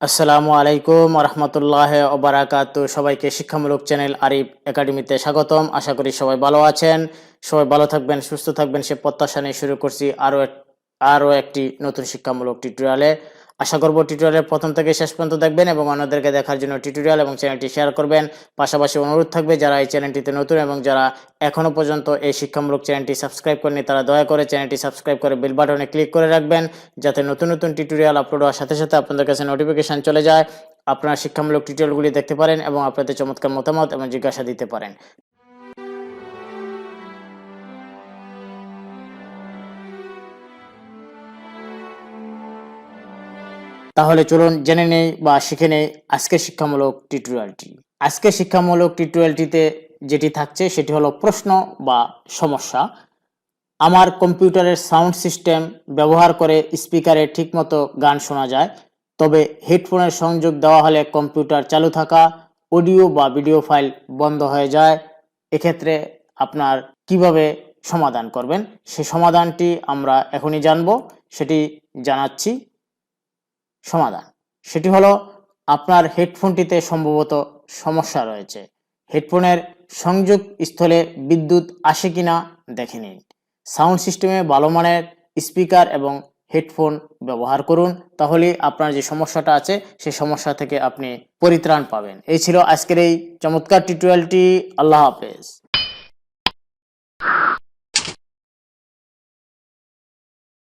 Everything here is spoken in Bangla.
আসসালামু আলাইকুম রহমতুল্লাহ ওবরাকাত। সবাইকে শিক্ষামূলক চ্যানেল আরিফ একাডেমিতে স্বাগতম। আশা করি সবাই ভালো আছেন। সবাই ভালো থাকবেন, সুস্থ থাকবেন, সে প্রত্যাশা নিয়ে শুরু করছি আরও আরও একটি নতুন শিক্ষামূলক টিউটোরিয়ালে। আশা করব টিউটোরিয়ালের প্রথম থেকে শেষ পর্যন্ত দেখবেন এবং অন্যদেরকে দেখার জন্য টিউটোরিয়াল এবং চ্যানেলটি শেয়ার করবেন। পাশাপাশি অনুরোধ থাকবে, যারা এই চ্যানেলটিতে নতুন এবং যারা এখনও পর্যন্ত এই শিক্ষামূলক চ্যানেলটি সাবস্ক্রাইব করেনি তারা দয়া করে চ্যানেলটি সাবস্ক্রাইব করে বেল বাটনে ক্লিক করে রাখবেন, যাতে নতুন নতুন টিউটোরিয়াল আপলোড হওয়ার সাথে সাথে আপনাদের কাছে নোটিফিকেশন চলে যায়। আপনারা শিক্ষামূলক টিউটোরিয়ালগুলি দেখতে পারেন এবং আপনাদের চমৎকার মতামত এবং জিজ্ঞাসা দিতে পারেন। তাহলে চলুন জেনে নেই বা শিখে নেই আজকের শিক্ষামূলক টিউটোরিয়ালটি। আজকের শিক্ষামূলক টিউটোরিয়ালটিতে যেটি থাকছে সেটি হলো প্রশ্ন বা সমস্যা। আমার কম্পিউটারের সাউন্ড সিস্টেম ব্যবহার করে স্পিকারে ঠিকমতো গান শোনা যায়, তবে হেডফোনের সংযোগ দেওয়া হলে কম্পিউটার চালু থাকা, অডিও বা ভিডিও ফাইল বন্ধ হয়ে যায়। এক্ষেত্রে আপনার কীভাবে সমাধান করবেন? সে সমাধানটি আমরা এখনই জানব, সেটি জানাচ্ছি। সমাধান। সেটি হলো আপনার হেডফোনটিতে সম্ভবত সমস্যা রয়েছে। হেডফোনের সংযোগ স্থলে বিদ্যুৎ আসে কিনা দেখে নিন। সাউন্ড সিস্টেমে ভালো মানের স্পিকার এবং হেডফোন ব্যবহার করুন তাহলে আপনার যে সমস্যাটা আছে সেই সমস্যা থেকে আপনি পরিত্রাণ পাবেন। এই ছিল আজকের এই চমৎকার টিউটোরিয়ালটি আল্লাহ হাফেজ।